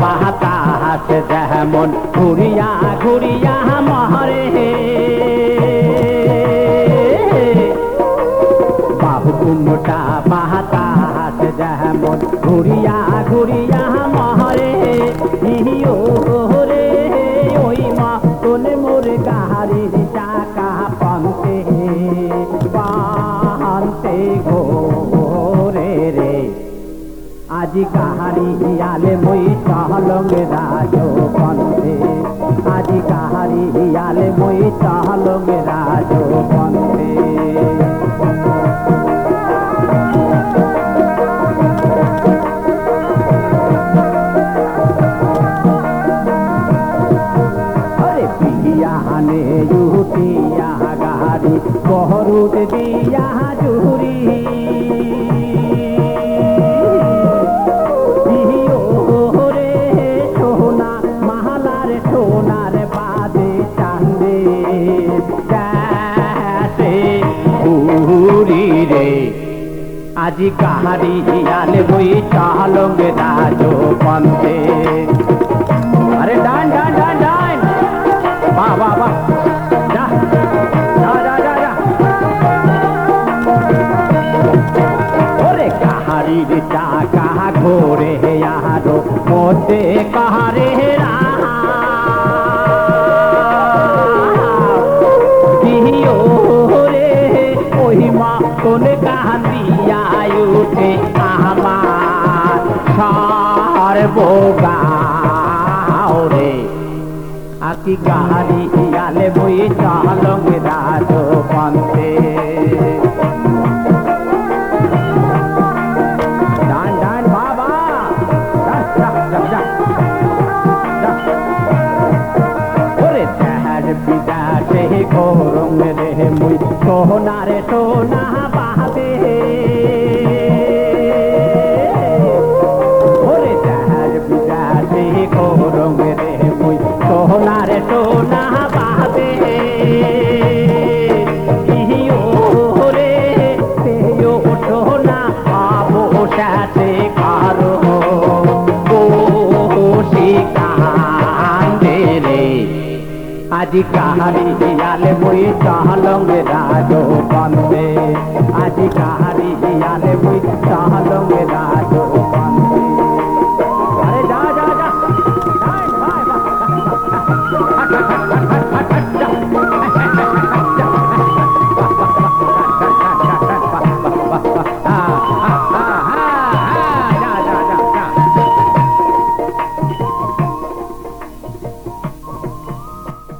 বাতাস যেমন ঘুরিয়া ঘুরিয়া মহরে। বাহু কুমটা বাতাস যেমন ঘুরিয়া ঘুরিয়া মহরে। ইহিও রে, ওই মা কোন মোর গাড়ির চাকা পান্তে পান্তে ঘোরে আজি কাহারি হিয়ালে মই চহলং রাজ পন্থে আজি কাহারি হিয়ালে মই চহলং রাজ আরে পিয়ানে ইউটিয়া গাড়ি বহরুত দিয়া জুরি আজি কাহারি হিয়ালে বই চালং রাজ পন্থে আরে ডান ডান ডান ডান। বাহ বাহ বাহ কাহারির চাকা ঘোরে আরও মধ্যে কাহারে দিও রে ওই কোন কান্দিয়া উঠে আমার সর্বগাও রে। আকি গাহারি ইয়ালে বই চালং রাজ পন্থে। রে সোনারে সোনা আজি কাহারি হিয়ালে মুই চাহলং রাজ পন্থে আজি কাহারি হিয়ালে